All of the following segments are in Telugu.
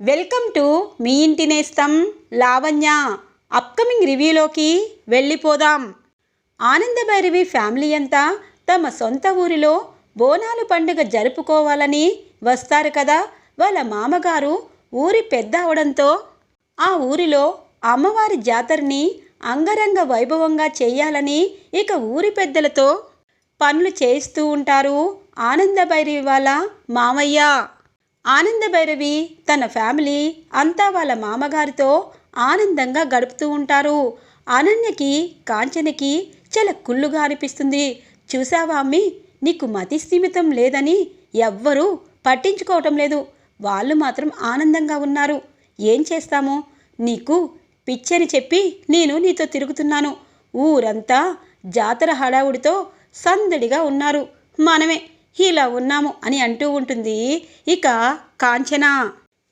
వెల్కమ్ టు మీ ఇంటి నేస్తం లావణ్య. అప్కమింగ్ రివ్యూలోకి వెళ్ళిపోదాం. ఆనందభైరవి ఫ్యామిలీ అంతా తమ సొంత ఊరిలో బోనాలు పండుగ జరుపుకోవాలని వస్తారు కదా? వాళ్ళ మామగారు ఊరి పెద్ద అవడంతో ఆ ఊరిలో అమ్మవారి జాతరని అంగరంగ వైభవంగా చేయాలని ఇక ఊరి పెద్దలతో పనులు చేస్తూ ఉంటారు ఆనందభైరవి వాళ్ళ మామయ్య. ఆనందభైరవి తన ఫ్యామిలీ అంతా వాళ్ళ మామగారితో ఆనందంగా గడుపుతూ ఉంటారు. అనన్యకి కాంచనకి చాలా కుళ్ళుగా అనిపిస్తుంది. చూసావా అమ్మి? నీకు మతి స్థిమితం లేదని ఎవ్వరూ పట్టించుకోవటం లేదు. వాళ్ళు మాత్రం ఆనందంగా ఉన్నారు. ఏం చేస్తాము? నీకు పిచ్చని చెప్పి నేను నీతో తిరుగుతున్నాను. ఊరంతా జాతర హడావుడితో సందడిగా ఉన్నారు. మనమే ఇలా ఉన్నాము అని అంటూ ఉంటుంది. ఇక కాంచన!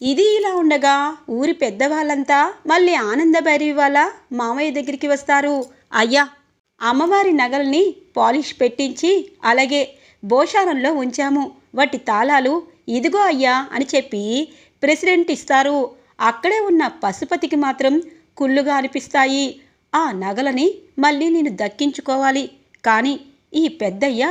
ఇది ఇలా ఉండగా ఊరి పెద్దవాళ్ళంతా మళ్ళీ ఆనందభైరి వాళ్ళ మామయ్య దగ్గరికి వస్తారు. అయ్యా! అమ్మవారి నగల్ని పాలిష్ పెట్టించి అలాగే భోషారంలో ఉంచాము. వాటి తాళాలు ఇదిగో అయ్యా అని చెప్పి ప్రెసిడెంట్ ఇస్తారు. అక్కడే ఉన్న పశుపతికి మాత్రం కుళ్ళుగా అనిపిస్తాయి. ఆ నగలని మళ్ళీ నేను దక్కించుకోవాలి. కానీ ఈ పెద్దయ్య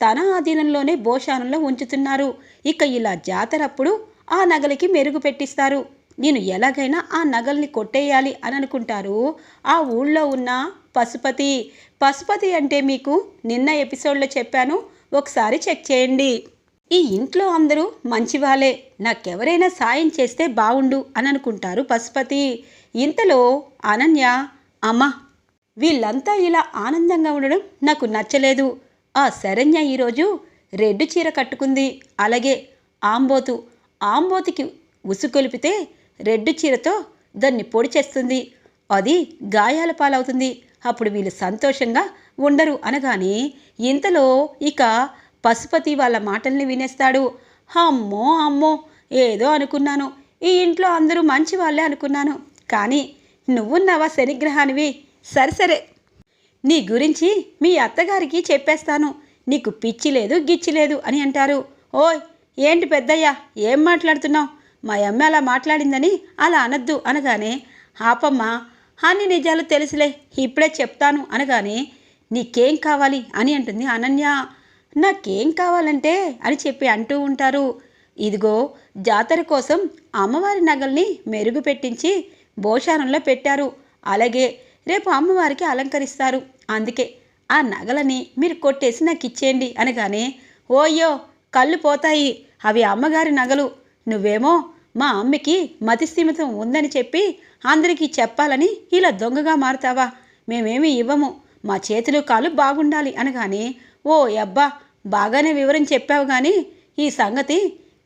తన ఆధీనంలోనే భోషానంలో ఉంచుతున్నారు. ఇక ఇలా జాతరప్పుడు ఆ నగలికి మెరుగు పెట్టిస్తారు. నేను ఎలాగైనా ఆ నగల్ని కొట్టేయాలి అని అనుకుంటారు ఆ ఊళ్ళో ఉన్న పశుపతి. పశుపతి అంటే మీకు నిన్న ఎపిసోడ్లో చెప్పాను. ఒకసారి చెక్ చేయండి. ఈ ఇంట్లో అందరూ మంచివాలే నాకెవరైనా సాయం చేస్తే బావుండు అని అనుకుంటారు పశుపతి. ఇంతలో అనన్య అమ్మ వీళ్ళంతా ఇలా ఆనందంగా ఉండడం నాకు నచ్చలేదు. ఆ శరణ్య ఈరోజు రెడ్డు చీర కట్టుకుంది. అలాగే ఆంబోతు ఆంబోతుకి ఉసుకొలిపితే రెడ్డు చీరతో దాన్ని పొడి చేస్తుంది. అది గాయాల పాలవుతుంది. అప్పుడు వీళ్ళు సంతోషంగా ఉండరు అనగానే ఇంతలో ఇక పశుపతి వాళ్ళ మాటల్ని వినేస్తాడు. అమ్మో అమ్మో ఏదో అనుకున్నాను. ఈ ఇంట్లో అందరూ మంచి వాళ్ళే అనుకున్నాను. కానీ నువ్వున్నావా శనిగ్రహానివి? సరే సరే. నీ గురించి మీ అత్తగారికి చెప్పేస్తాను. నీకు పిచ్చి లేదు గిచ్చి లేదు అని అంటారు. ఓయ్ ఏంటి పెద్దయ్యా ఏం మాట్లాడుతున్నావు? మా అమ్మ అలా మాట్లాడిందని అలా అనద్దు అనగానే ఆపమ్మ అన్ని నిజాలు తెలుసులే ఇప్పుడే చెప్తాను అనగానే నీకేం కావాలి? అని అంటుంది అనన్య. నాకేం కావాలంటే? అని చెప్పి అంటూ ఉంటారు. ఇదిగో జాతర కోసం అమ్మవారి నగల్ని మెరుగు పెట్టించి భోషానంలో పెట్టారు. అలాగే రేపు అమ్మవారికి అలంకరిస్తారు. అందుకే ఆ నగలని మీరు కొట్టేసి నాకు ఇచ్చేయండి అనగానే ఓయ్యో కళ్ళు పోతాయి. అవి అమ్మగారి నగలు. నువ్వేమో మా అమ్మకి మతిస్థిమితం ఉందని చెప్పి అందరికీ చెప్పాలని ఇలా దొంగగా మారుతావా? మేమేమి ఇవ్వము. మా చేతులు కాళ్ళు బాగుండాలి. అనగానే ఓ అబ్బా బాగానే వివరం చెప్పావు కానీ ఈ సంగతి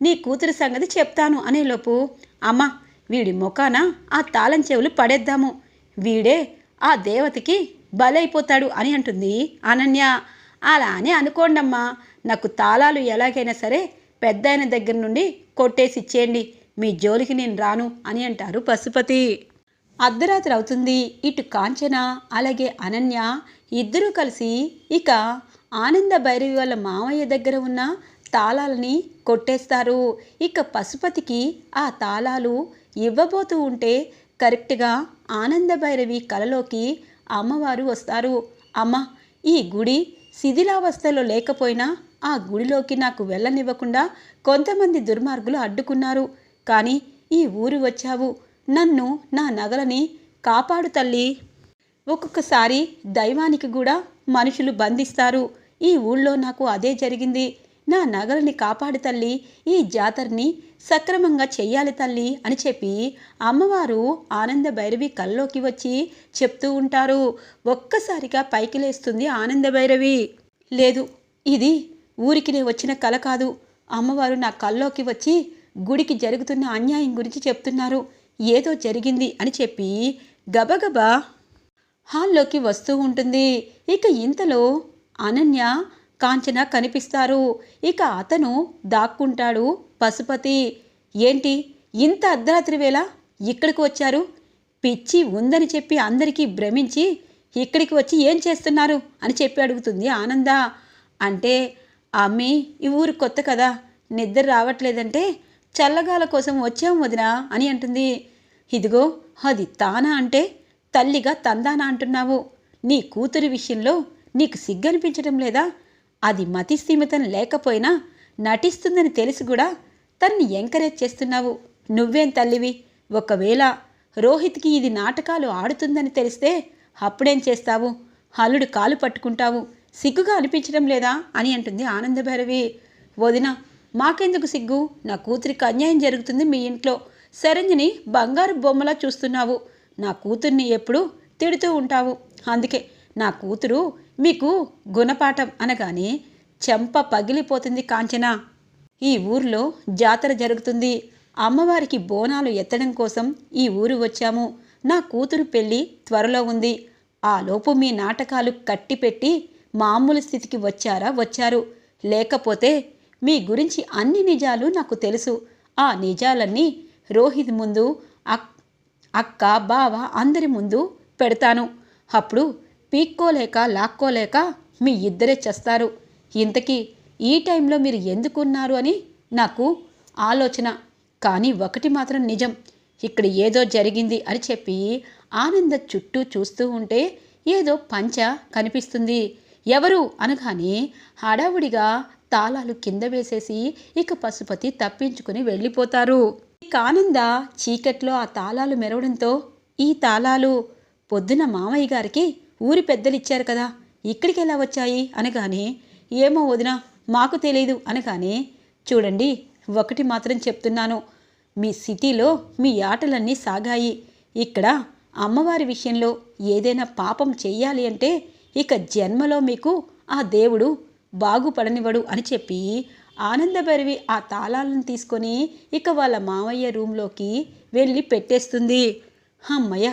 నీ కూతురి సంగతి చెప్తాను అనేలోపు అమ్మ వీడి ముఖాన ఆ తాళం చెవులు పడేద్దాము. వీడే ఆ దేవతకి బలైపోతాడు అని అంటుంది. అనన్య అలా అని అనుకోండమ్మా. నాకు తాళాలు ఎలాగైనా సరే పెద్ద దగ్గర నుండి కొట్టేసి ఇచ్చేయండి. మీ జోలికి నేను రాను అని అంటారు పశుపతి. అర్ధరాత్రి అవుతుంది. ఇటు కాంచన అలాగే అనన్య ఇద్దరూ కలిసి ఇక ఆనంద భైరవి వాళ్ళ మామయ్య దగ్గర ఉన్న తాళాలని కొట్టేస్తారు. ఇక పశుపతికి ఆ తాళాలు ఇవ్వబోతూ ఉంటే కరెక్ట్గా ఆనంద భైరవి కలలోకి అమ్మవారు వస్తారు. అమ్మ ఈ గుడి శిథిలావస్థలో లేకపోయినా ఆ గుడిలోకి నాకు వెళ్ళనివ్వకుండా కొంతమంది దుర్మార్గులు అడ్డుకున్నారు. కానీ ఈ ఊరు వచ్చావు. నన్ను నా నగలని కాపాడు తల్లి. ఒక్కొక్కసారి దైవానికి కూడా మనుషులు బంధిస్తారు. ఈ ఊళ్ళో నాకు అదే జరిగింది. నా నగలని కాపాడు తల్లి ఈ జాతరని సక్రమంగా చెయ్యాలి తల్లి అని చెప్పి అమ్మవారు ఆనంద భైరవి కల్లోకి వచ్చి చెప్తూ ఉంటారు. ఒక్కసారిగా పైకి లేస్తుంది ఆనంద భైరవి. లేదు ఇది ఊరికినే వచ్చిన కల కాదు. అమ్మవారు నా కల్లోకి వచ్చి గుడికి జరుగుతున్న అన్యాయం గురించి చెప్తున్నారు. ఏదో జరిగింది అని చెప్పి గబగబా హాల్లోకి వస్తూ ఉంటుంది. ఇక ఇంతలో అనన్య కాంచన కనిపిస్తారు. ఇక అతను దాక్కుంటాడు. పశుపతి ఏంటి? ఇంత అర్ధరాత్రి వేళ ఇక్కడికి వచ్చారు? పిచ్చి ఉందని చెప్పి అందరికీ భ్రమించి ఇక్కడికి వచ్చి ఏం చేస్తున్నారు? అని చెప్పి అడుగుతుంది ఆనంద. అంటే అమ్మి ఈ ఊరు కొత్త కదా. నిద్ర రావట్లేదంటే చల్లగాల కోసం వచ్చాం వదినా అని అంటుంది. ఇదిగో అది తానా అంటే తల్లిగా తందానా అంటున్నావు. నీ కూతురి విషయంలో నీకు సిగ్గనిపించడం లేదా? అది మతి స్థిమితం లేకపోయినా నటిస్తుందని తెలిసి కూడా తన్ని ఎంకరేజ్ చేస్తున్నావు. నువ్వేం తల్లివి? ఒకవేళ రోహిత్కి ఇది నాటకాలు ఆడుతుందని తెలిస్తే అప్పుడేం చేస్తావు? హల్లుడు కాలు పట్టుకుంటావు. సిగ్గుగా అనిపించడం లేదా అని అంటుంది ఆనందభైరవి వదిన మాకెందుకు సిగ్గు? నా కూతురికి అన్యాయం జరుగుతుంది మీ ఇంట్లో. సరంజని బంగారు బొమ్మలా చూస్తున్నావు. నా కూతుర్ని ఎప్పుడు తిడుతూ ఉంటావు. అందుకే నా కూతురు మీకు గుణపాఠం అనగానే చెంప పగిలిపోతుంది కాంచన. ఈ ఊర్లో జాతర జరుగుతుంది. అమ్మవారికి బోనాలు ఎత్తడం కోసం ఈ ఊరు వచ్చాము. నా కూతురు పెళ్ళి త్వరలో ఉంది. ఆ లోపు మీ నాటకాలు కట్టిపెట్టి మామూలు స్థితికి వచ్చారా వచ్చారు. లేకపోతే మీ గురించి అన్ని నిజాలు నాకు తెలుసు. ఆ నిజాలన్నీ రోహిత్ ముందు అక్ అక్క బావ అందరి ముందు పెడతాను. అప్పుడు పీక్కోలేక లాక్కోలేక మీ ఇద్దరే చేస్తారు. ఇంతకీ ఈ టైంలో మీరు ఎందుకున్నారు అని నాకు ఆలోచన. కానీ ఒకటి మాత్రం నిజం. ఇక్కడ ఏదో జరిగింది అని చెప్పి ఆనంద చుట్టూ చూస్తూ ఉంటే ఏదో పంచ కనిపిస్తుంది. ఎవరు? అనగానే హడావుడిగా తాళాలు కింద వేసేసి ఇక పశుపతి తప్పించుకుని వెళ్ళిపోతారు. ఇక ఆనంద చీకట్లో ఆ తాళాలు మెరవడంతో ఈ తాళాలు పొద్దున మామయ్య గారికి ఊరి పెద్దలు ఇచ్చారు కదా ఇక్కడికి ఎలా వచ్చాయి? అనగానే ఏమో వదిన మాకు తెలియదు అనగానే చూడండి ఒకటి మాత్రం చెప్తున్నాను. మీ సిటీలో మీ ఆటలన్నీ సాగాయి. ఇక్కడ అమ్మవారి విషయంలో ఏదైనా పాపం చెయ్యాలి అంటే ఇక జన్మలో మీకు ఆ దేవుడు బాగుపడనివ్వడు అని చెప్పి ఆనందభరివి ఆ తాళాలను తీసుకొని ఇక వాళ్ళ మామయ్య రూంలోకి వెళ్ళి పెట్టేస్తుంది. అమ్మయ్య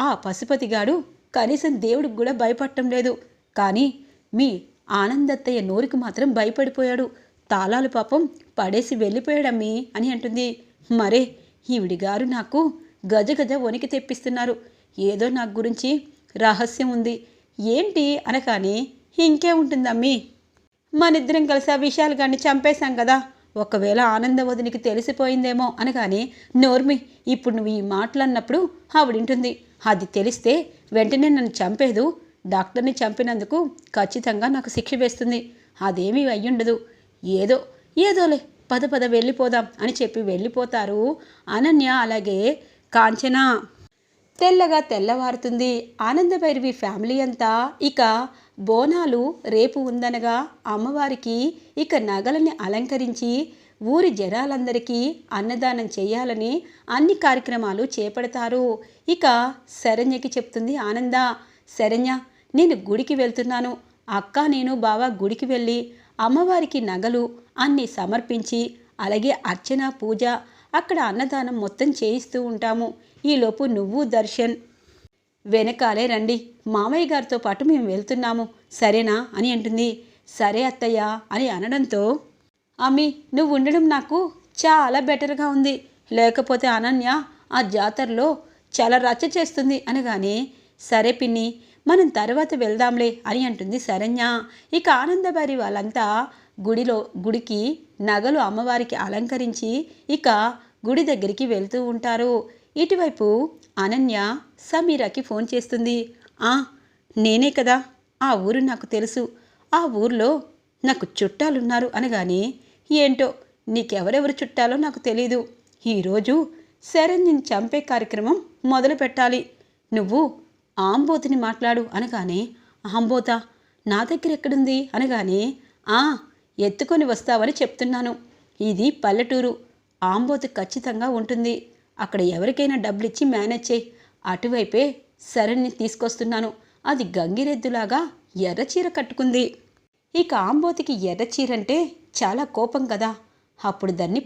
ఆ పశుపతిగాడు కనీసం దేవుడికి కూడా భయపడటం లేదు. కానీ మీ ఆనందత్తయ్య నోరికి మాత్రం భయపడిపోయాడు. తాళాలు పాపం పడేసి వెళ్ళిపోయాడమ్మీ అని అంటుంది. మరే ఈవిడి గారు నాకు గజ గజ వణికి తెప్పిస్తున్నారు. ఏదో నాకు గురించి రహస్యం ఉంది. ఏంటి అనగానే ఇంకే ఉంటుందమ్మీ మనిద్దరం కలిసి ఆ విషయాలు కానీ చంపేశాం కదా. ఒకవేళ ఆనందవదినికి తెలిసిపోయిందేమో అనగానే నోర్మి ఇప్పుడు నువ్వు ఈ మాటలన్నప్పుడు ఆవిడింటుంది. అది తెలిస్తే వెంటనే నన్ను చంపేదు. డాక్టర్ని చంపినందుకు ఖచ్చితంగా నాకు శిక్ష వేస్తుంది. అదేమీ అయ్యుండదు. ఏదో ఏదోలే పద పద వెళ్ళిపోదాం అని చెప్పి వెళ్ళిపోతారు అనన్య. అలాగే కాంచన తెల్లగా తెల్లవారుతుంది. ఆనందభైరవి ఫ్యామిలీ అంతా ఇక బోనాలు రేపు ఉందనగా అమ్మవారికి ఇక నగలని అలంకరించి ఊరి జనాలందరికీ అన్నదానం చేయాలని అన్ని కార్యక్రమాలు చేపడతారు. ఇక శరణ్యకి చెప్తుంది ఆనంద శరణ్య నేను గుడికి వెళ్తున్నాను. అక్క నేను బావ గుడికి వెళ్ళి అమ్మవారికి నగలు అన్ని సమర్పించి అలాగే అర్చన పూజ అక్కడ అన్నదానం మొత్తం చేయిస్తూ ఉంటాము. ఈలోపు నువ్వు దర్శన్ వెనకాలే రండి. మామయ్య గారితో పాటు మేము వెళ్తున్నాము. సరేనా? అని అంటుంది. సరే అత్తయ్య అని అనడంతో అమ్మి నువ్వు ఉండడం నాకు చాలా బెటర్గా ఉంది. లేకపోతే అనన్య ఆ జాతరలో చాలా రచ్చ చేస్తుంది అనగానే సరే పిన్ని మనం తర్వాత వెళ్దాంలే అని అంటుంది శరణ్య. ఇక ఆనందబారి వాళ్ళంతా గుడిలో గుడికి నగలు అమ్మవారికి అలంకరించి ఇక గుడి దగ్గరికి వెళ్తూ ఉంటారు. ఇటువైపు అనన్య సమీరాకి ఫోన్ చేస్తుంది. ఆ నేనే కదా. ఆ ఊరు నాకు తెలుసు. ఆ ఊర్లో నాకు చుట్టాలున్నారు అనగానే ఏంటో నీకెవరెవరు చుట్టాలో నాకు తెలీదు. ఈరోజు శరణ్యని చంపే కార్యక్రమం మొదలు పెట్టాలి. నువ్వు ఆంబోతిని మాట్లాడు అనగానే ఆంబోత నా దగ్గర ఎక్కడుంది? అనగానే ఆ ఎత్తుకొని వస్తావని చెప్తున్నాను. ఇది పల్లెటూరు. ఆంబోతి ఖచ్చితంగా ఉంటుంది. అక్కడ ఎవరికైనా డబ్బులిచ్చి మేనేజ్ చేయి. అటువైపే సరణ్ని తీసుకొస్తున్నాను. అది గంగిరెద్దులాగా ఎర్రచీర కట్టుకుంది. ఇక ఆంబోతికి ఎర్రచీరంటే చాలా కోపం కదా. అప్పుడు దాన్ని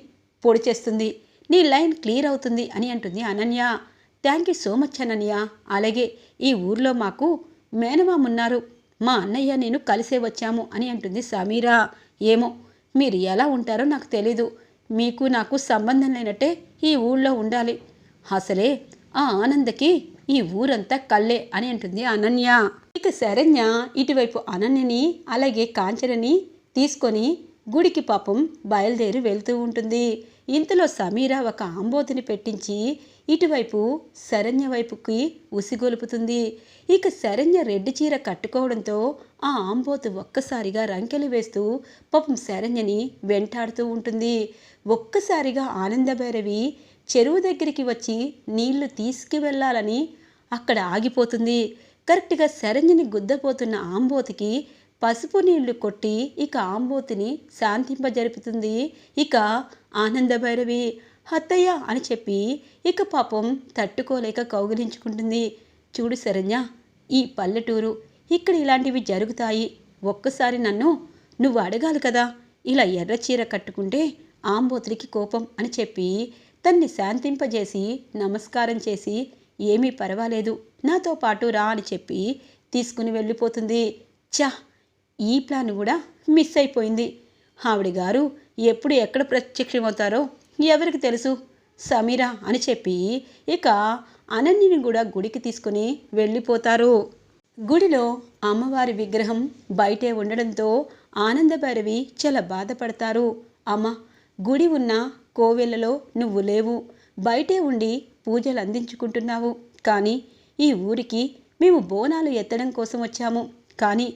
పొడి చేస్తుంది. నీ లైన్ క్లియర్ అవుతుంది అని అంటుంది Ananya. Thank you so much Ananya. అలాగే ఈ ఊర్లో మాకు మేనమామ ఉన్నారు. మా అన్నయ్య నేను కలిసే వచ్చాము అని అంటుంది సమీరా. ఏమో మీరు ఎలా ఉంటారో నాకు తెలీదు. మీకు నాకు సంబంధం లేనట్టే ఈ ఊళ్ళో ఉండాలి. అసలే ఆ ఆనందకి ఈ ఊరంతా కళ్ళే అని అంటుంది అనన్య. ఇక శరణ్య ఇటువైపు అనన్యని అలాగే కాంచనని తీసుకొని గుడికి పాపం బయలుదేరి వెళ్తూ ఉంటుంది. ఇంతలో సమీర ఒక ఆంబోతుని పెట్టించి ఇటువైపు శరణ్య వైపుకి ఉసిగొలుపుతుంది. ఇక శరణ్య రెడ్ చీర కట్టుకోవడంతో ఆ ఆంబోతు ఒక్కసారిగా రంకెలు వేస్తూ పాపం శరణ్యని వెంటాడుతూ ఉంటుంది. ఒక్కసారిగా ఆనందభైరవి చెరువు దగ్గరికి వచ్చి నీళ్ళు తీసుకువెళ్ళాలని అక్కడ ఆగిపోతుంది. కరెక్ట్గా శరణ్యని గుద్దపోతున్న ఆంబోతికి పసుపు నీళ్ళు కొట్టి ఇక ఆంబోతిని శాంతింపజరుపుతుంది. ఇక ఆనందభైరవి హత్తయ్య అని చెప్పి ఇక పాపం తట్టుకోలేక కౌగిలించుకుంటుంది. చూడు శరణ్య ఈ పల్లెటూరు ఇక్కడ ఇలాంటివి జరుగుతాయి. ఒక్కసారి నన్ను నువ్వు అడగాలి కదా. ఇలా ఎర్ర చీర కట్టుకుంటే ఆంబోతుడికి కోపం అని చెప్పి తన్ని శాంతింపజేసి నమస్కారం చేసి ఏమీ పర్వాలేదు నాతో పాటు రా అని చెప్పి తీసుకుని వెళ్ళిపోతుంది. చా ఈ ప్లాన్ కూడా మిస్ అయిపోయింది. ఆవిడ గారు ఎప్పుడు ఎక్కడ ప్రత్యక్షమవుతారో ఎవరికి తెలుసు? సమీరా అని చెప్పి ఇక అనన్యని కూడా గుడికి తీసుకుని వెళ్ళిపోతారు. గుడిలో అమ్మవారి విగ్రహం బయటే ఉండడంతో ఆనందభైరవి చాలా బాధపడతారు. అమ్మ గుడి ఉన్న కోవెలలో నువ్వు లేవు. బయటే ఉండి పూజలు అందించుకుంటున్నావు. కానీ ఈ ఊరికి మేము బోనాలు ఎత్తడం కోసం వచ్చాము. కానీ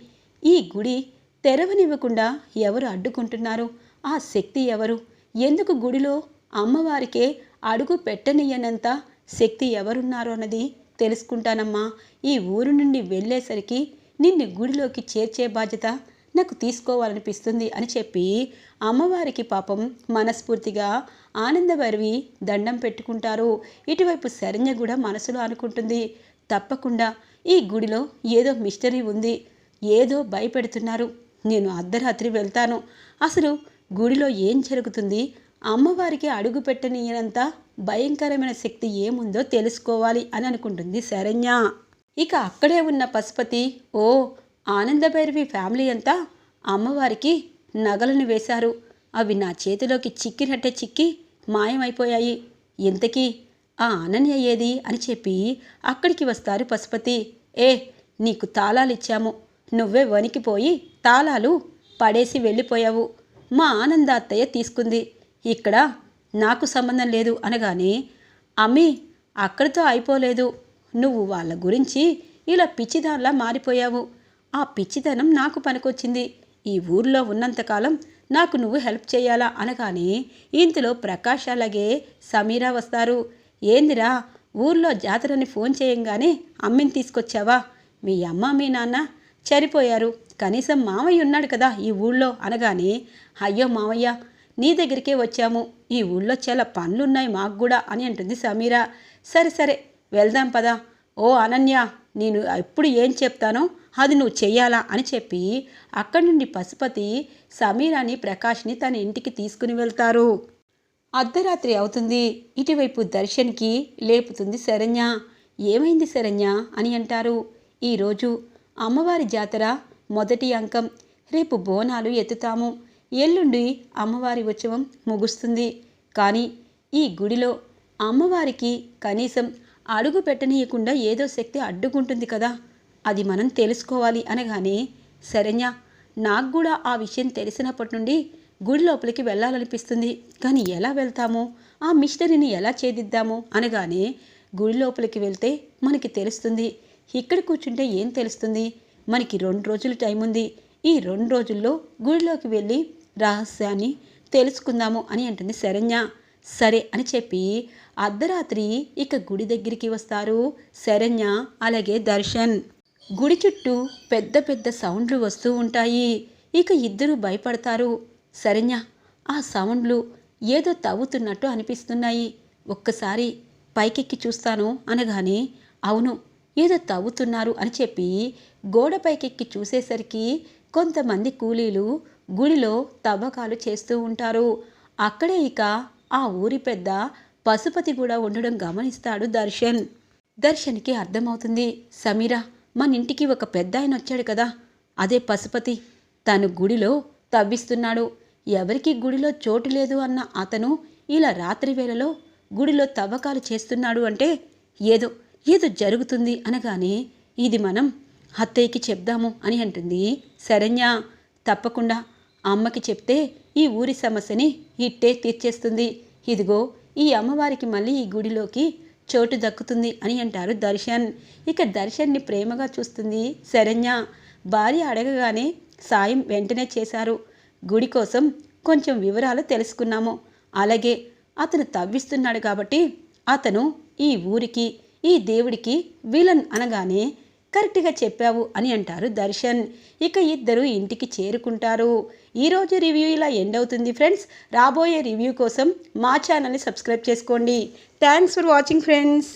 ఈ గుడి తెరవనివ్వకుండా ఎవరు అడ్డుకుంటున్నారు? ఆ శక్తి ఎవరు? ఎందుకు గుడిలో అమ్మవారికే అడుగు పెట్టనియనంత శక్తి ఎవరున్నారు అన్నది తెలుసుకుంటానమ్మా. ఈ ఊరు నుండి వెళ్ళేసరికి నిన్ను గుడిలోకి చేర్చే బాధ్యత నాకు తీసుకోవాలనిపిస్తుంది అని చెప్పి అమ్మవారికి పాపం మనస్ఫూర్తిగా ఆనందభరివి దండం పెట్టుకుంటారు. ఇటువైపు శరణ్య కూడా మనసులో అనుకుంటుంది. తప్పకుండా ఈ గుడిలో ఏదో మిస్టరీ ఉంది. ఏదో భయపెడుతున్నారు. నేను అర్ధరాత్రి వెళ్తాను. అసలు గుడిలో ఏం జరుగుతుంది? అమ్మవారికి అడుగు పెట్టనీయనంత భయంకరమైన శక్తి ఏముందో తెలుసుకోవాలి అని అనుకుంటుంది శరణ్య. ఇక అక్కడే ఉన్న పశుపతి ఓ ఆనందభైరవి ఫ్యామిలీ అంతా అమ్మవారికి నగలను వేశారు. అవి నా చేతిలోకి చిక్కినట్టే చిక్కి మాయమైపోయాయి. ఇంతకీ ఆ అనన్య ఏది అని చెప్పి అక్కడికి వస్తారు పశుపతి. ఏ నీకు తాళాలిచ్చాము. నువ్వే వణికిపోయి తాళాలు పడేసి వెళ్ళిపోయావు. మా ఆనంద అత్తయ్య తీసుకుంది. ఇక్కడ నాకు సంబంధం లేదు అనగానే అమ్మి అక్కడితో అయిపోలేదు. నువ్వు వాళ్ళ గురించి ఇలా పిచ్చిదానిలా మారిపోయావు. ఆ పిచ్చిదనం నాకు పనికొచ్చింది. ఈ ఊర్లో ఉన్నంతకాలం నాకు నువ్వు హెల్ప్ చేయాలా? అనగానే ఇంతలో ప్రకాష్ అలాగే సమీరా వస్తారు. ఏందిరా ఊర్లో జాతరని ఫోన్ చేయంగానే అమ్మిని తీసుకొచ్చావా? మీ అమ్మ మీ నాన్న చనిపోయారు. కనీసం మామయ్య ఉన్నాడు కదా ఈ ఊళ్ళో అనగానే అయ్యో మామయ్య నీ దగ్గరికే వచ్చాము. ఈ ఊళ్ళో చాలా పనులున్నాయి మాకు కూడా అని అంటుంది సమీరా. సరే సరే వెళ్దాం పదా. ఓ అనన్య నేను ఎప్పుడు ఏం చెప్తానో అది నువ్వు చెయ్యాలా అని చెప్పి అక్కడి నుండి పశుపతి సమీరాని ప్రకాష్ని తన ఇంటికి తీసుకుని వెళ్తారు. అర్ధరాత్రి అవుతుంది. ఇటువైపు దర్శన్కి లేపుతుంది శరణ్య. ఏమైంది శరణ్య అని అంటారు. ఈరోజు అమ్మవారి జాతర మొదటి అంకం. రేపు బోనాలు ఎత్తుతాము. ఎల్లుండి అమ్మవారి ఉత్సవం ముగుస్తుంది. కానీ ఈ గుడిలో అమ్మవారికి కనీసం అడుగు పెట్టనీయకుండా ఏదో శక్తి అడ్డుకుంటుంది కదా. అది మనం తెలుసుకోవాలి అనగానే శరణ్య నాకు కూడా ఆ విషయం తెలిసినప్పటి నుండి గుడి లోపలికి వెళ్ళాలనిపిస్తుంది. కానీ ఎలా వెళ్తాము? ఆ మిషనరీని ఎలా ఛేదిద్దాము? అనగానే గుడి లోపలికి వెళ్తే మనకి తెలుస్తుంది. ఇక్కడ కూర్చుంటే ఏం తెలుస్తుంది? మనకి రెండు రోజులు టైం ఉంది. ఈ రెండు రోజుల్లో గుడిలోకి వెళ్ళి రహస్యాన్ని తెలుసుకుందాము అని అంటుంది శరణ్య. సరే అని చెప్పి అర్ధరాత్రి ఇక గుడి దగ్గరికి వస్తారు శరణ్య అలాగే దర్శన్. గుడి చుట్టూ పెద్ద పెద్ద సౌండ్లు వస్తూ ఉంటాయి. ఇక ఇద్దరు భయపడతారు. శరణ్య ఆ సౌండ్లు ఏదో తవ్వుతున్నట్టు అనిపిస్తున్నాయి. ఒక్కసారి పైకెక్కి చూస్తాను అనగానే అవును ఏదో తవ్వుతున్నారు అని చెప్పి గోడపైకెక్కి చూసేసరికి కొంతమంది కూలీలు గుడిలో తవ్వకాలు చేస్తూ ఉంటారు. అక్కడే ఇక ఆ ఊరి పెద్ద పశుపతి కూడా ఉండడం గమనిస్తాడు దర్శన్. దర్శన్కి అర్థమవుతుంది సమీరా మన ఇంటికి ఒక పెద్ద ఆయన వచ్చాడు కదా. అదే పశుపతి తను గుడిలో తవ్విస్తున్నాడు. ఎవరికి గుడిలో చోటు లేదు అన్న అతను ఇలా రాత్రి వేళలో గుడిలో తవ్వకాలు చేస్తున్నాడు అంటే ఏదో ఏదో జరుగుతుంది అనగానే ఇది మనం అత్తయ్యకి చెప్దాము అని అంటుంది శరణ్య. తప్పకుండా అమ్మకి చెప్తే ఈ ఊరి సమస్యని ఇట్టే తీర్చేస్తుంది. ఇదిగో ఈ అమ్మవారికి మళ్ళీ ఈ గుడిలోకి చోటు దక్కుతుంది అని అంటారు దర్శన్. ఇక దర్శన్ని ప్రేమగా చూస్తుంది శరణ్య. భార్య అడగగానే సాయం వెంటనే చేశారు. గుడి కోసం కొంచెం వివరాలు తెలుసుకున్నాము. అలాగే అతను తవ్విస్తున్నాడు కాబట్టి అతను ఈ ఊరికి ఈ దేవుడికి విలన్ అనగానే కరెక్ట్గా చెప్పావు అని అంటారు దర్శన్. ఇక ఇద్దరు ఇంటికి చేరుకుంటారు. ఈరోజు రివ్యూ ఇలా ఎండ్ అవుతుంది ఫ్రెండ్స్. రాబోయే రివ్యూ కోసం మా ఛానల్ని సబ్స్క్రైబ్ చేసుకోండి. Thanks for watching friends.